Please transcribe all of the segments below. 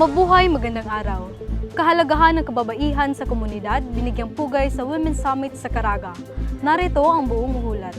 Mabuhay magandang araw. Kahalagahan ng kababaihan sa komunidad binigyang pugay sa Women's Summit sa Caraga. Narito ang buong uhulat.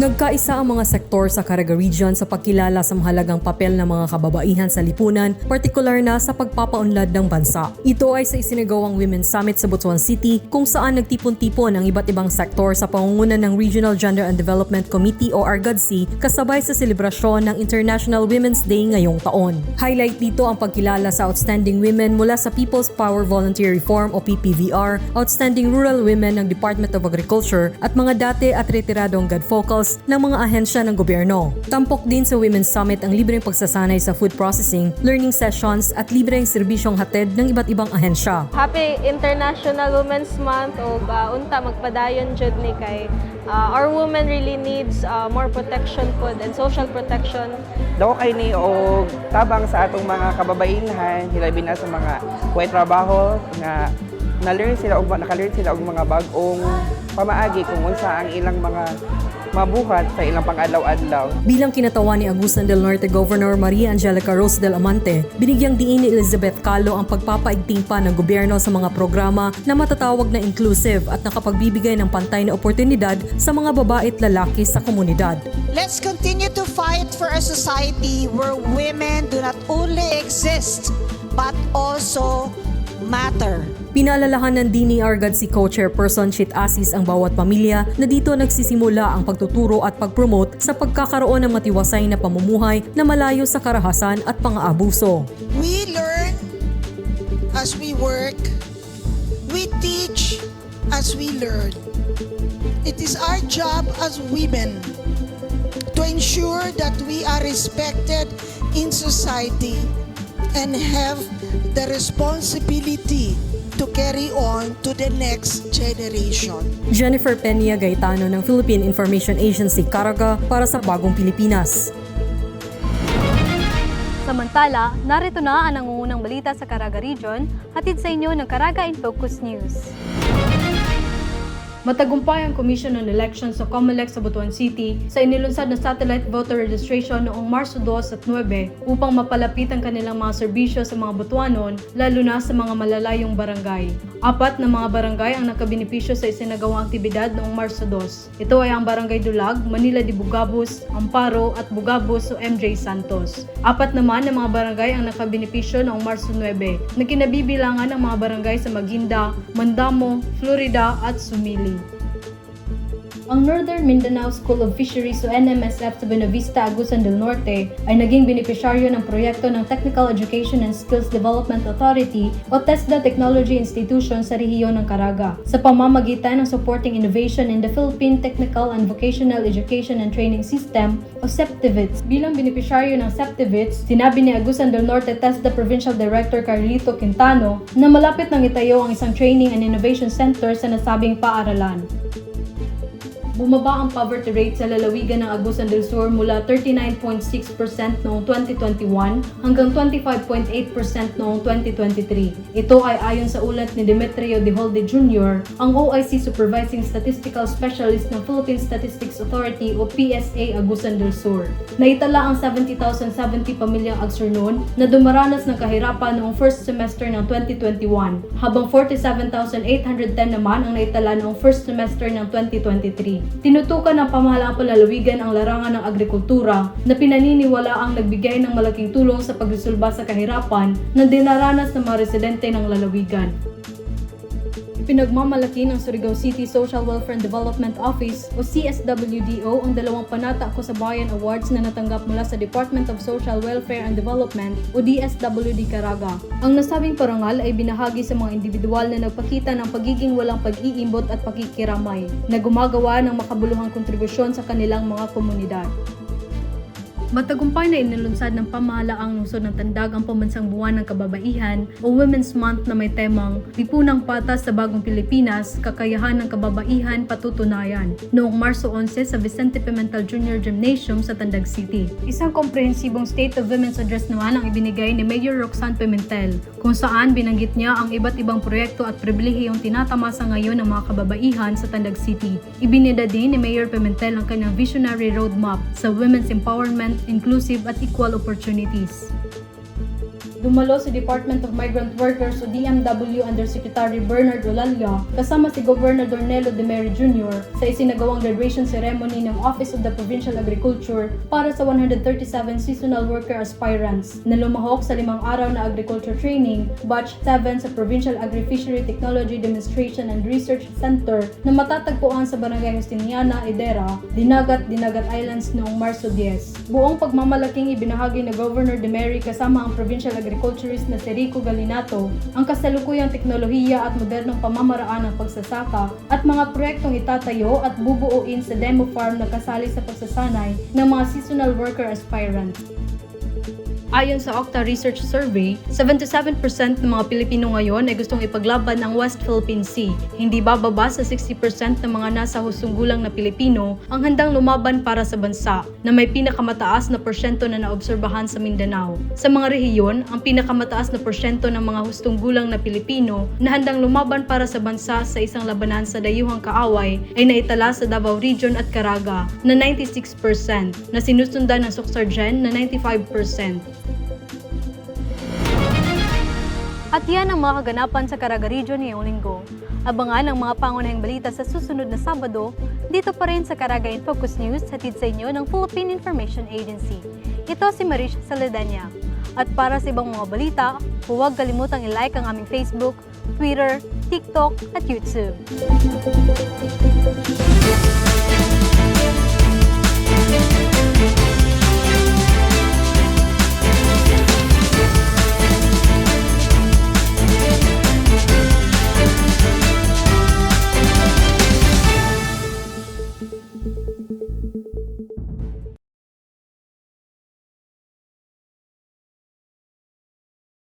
Nagkaisa ang mga sektor sa Caraga Region sa pagkilala sa mahalagang papel ng mga kababaihan sa lipunan, partikular na sa pagpapaunlad ng bansa. Ito ay sa isinagawang Women's Summit sa Butuan City kung saan nagtipon-tipon ang iba't ibang sektor sa pangunguna ng Regional Gender and Development Committee o RGADC kasabay sa selebrasyon ng International Women's Day ngayong taon. Highlight dito ang pagkilala sa outstanding women mula sa People's Power Volunteer Reform o PPVR, outstanding rural women ng Department of Agriculture at mga dati at retiradong gadfocals ng mga ahensya ng gobyerno. Tampok din sa Women's Summit ang libreng pagsasanay sa food processing, learning sessions at libreng serbisyong hatid ng iba't ibang ahensya. Happy International Women's Month o uh, unta magpadayon jud ni kay uh, our women really needs uh, more protection food and social protection. Daw kay ni og tabang sa atong mga kababaihan, hilabi na sa mga way trabaho nga na-learn sila og naka-learn sila og mga bag-ong pamaagi kung unsa ang ilang mga mabuhat sa ilang pang-adlaw-adlaw. Bilang kinatawan ni Agusan del Norte Governor Maria Angelica Rose del Amante, binigyang diin ni Elizabeth Calo ang pagpapaigting pa ng gobyerno sa mga programa na matatawag na inclusive at nakapagbibigay ng pantay na oportunidad sa mga babae at lalaki sa komunidad. Let's continue to fight for a society where women do not only exist but also matter. Pinaalalahanan din ni Argad si co-chairperson Chit Asis ang bawat pamilya na dito nagsisimula ang pagtuturo at pag-promote sa pagkakaroon ng matiwasay na pamumuhay na malayo sa karahasan at pang-aabuso. We learn as we work. We teach as we learn. It is our job as women to ensure that we are respected in society and have the responsibility to carry on to the next generation. Jennifer Peña Gaetano ng Philippine Information Agency Caraga para sa Bagong Pilipinas. Samantala, narito na ang nangungunang balita sa Caraga Region, hatid sa inyo ng Caraga in Focus News. Matagumpay ang Commission on Elections sa COMELEC sa Butuan City sa inilunsad na satellite voter registration noong Marso 2 at 9 upang mapalapit ang kanilang mga serbisyo sa mga Butuanon, lalo na sa mga malalayong barangay. Apat na mga barangay ang nakabenepisyo sa isinagawang aktibidad noong Marso 2. Ito ay ang Barangay Dulag, Manila de Bugabus, Amparo at Bugabus o MJ Santos. Apat naman na mga barangay ang nakabenepisyo noong Marso 9 na kinabibilangan ng mga barangay sa Maginda, Mandamo, Florida at Sumili. Ang Northern Mindanao School of Fisheries o NMSF sa Buenavista, Agusan del Norte ay naging benepisyaryo ng proyekto ng Technical Education and Skills Development Authority o TESDA Technology Institution sa rehiyon ng Caraga sa pamamagitan ng Supporting Innovation in the Philippine Technical and Vocational Education and Training System o CEPTIVITS. Bilang benepisyaryo ng CEPTIVITS, sinabi ni Agusan del Norte TESDA Provincial Director Carlito Quintano na malapit nang itayo ang isang training and innovation center sa nasabing paaralan. Bumaba ang poverty rate sa lalawigan ng Agusan del Sur mula 39.6% noong 2021 hanggang 25.8% noong 2023. Ito ay ayon sa ulat ni Demetrio De Holde Jr., ang OIC Supervising Statistical Specialist ng Philippine Statistics Authority o PSA Agusan del Sur. Naitala ang 70,070 pamilyang Agsurnon na dumaranas ng kahirapan noong first semester ng 2021, habang 47,810 naman ang naitala noong first semester ng 2023. Tinutukan ng pamahalaang palalawigan ang larangan ng agrikultura na pinaniniwala ang nagbigay ng malaking tulong sa pagresolba sa kahirapan na dinaranas ng mga residente ng lalawigan. Pinagmamalaki ng Surigao City Social Welfare and Development Office o CSWDO ang dalawang Panata Ako sa Bayan Awards na natanggap mula sa Department of Social Welfare and Development o DSWD Caraga. Ang nasabing parangal ay binahagi sa mga individual na nagpakita ng pagiging walang pag-iimbot at pakikiramay na gumagawa ng makabuluhang kontribusyon sa kanilang mga komunidad. Matagumpay na inilunsad ng pamahalaang lungsod ng Tandag ang pambansang buwan ng kababaihan o Women's Month na may temang Lipunang Patas sa Bagong Pilipinas, Kakayahan ng Kababaihan Patutunayan noong Marso 11 sa Vicente Pimentel Junior Gymnasium sa Tandag City. Isang komprehensibong State of Women's Address naman ang ibinigay ni Mayor Roxanne Pimentel kung saan binanggit niya ang iba't ibang proyekto at pribilehiyong tinatamasa ngayon ng mga kababaihan sa Tandag City. Ibinida din ni Mayor Pimentel ang kanyang visionary roadmap sa women's empowerment, inclusive at equal opportunities. Dumalo si Department of Migrant Workers o DMW Undersecretary Bernard Olalia kasama si Governor Dornelo de Meri Jr. sa isinagawang graduation ceremony ng Office of the Provincial Agriculture para sa 137 seasonal worker aspirants na lumahok sa limang araw na agriculture training batch 7 sa Provincial Agri-Fishery Technology Demonstration and Research Center na matatagpuan sa Barangay Justiniana, Idera, Dinagat, Dinagat Islands noong Marso 10. Buong pagmamalaking ibinahagi ni Governor de Meri kasama ang provincial agriculturist na si Rico Galinato ang kasalukuyang teknolohiya at modernong pamamaraan ng pagsasaka at mga proyektong itatayo at bubuuin sa demo farm na kasali sa pagsasanay ng mga seasonal worker aspirants. Ayon sa Octa Research Survey, 77% ng mga Pilipino ngayon ay gustong ipaglaban ang West Philippine Sea. Hindi bababa sa 60% ng mga nasa hustong gulang na Pilipino ang handang lumaban para sa bansa, na may pinakamataas na porsyento na naobserbahan sa Mindanao. Sa mga rehiyon, ang pinakamataas na porsyento ng mga hustong gulang na Pilipino na handang lumaban para sa bansa sa isang labanan sa dayuhang kaaway ay naitala sa Davao Region at Caraga na 96%, na sinusundan ng Soxargen na 95%. At yan ang mga kaganapan sa Caraga Region ngayong linggo. Abangan ang mga pangunahing balita sa susunod na Sabado, dito pa rin sa Caraga in Focus News, hatid sa inyo ng Philippine Information Agency. Ito si Marisha Saledanya. At para sa ibang mga balita, huwag kalimutang ilike ang aming Facebook, Twitter, TikTok at YouTube. Music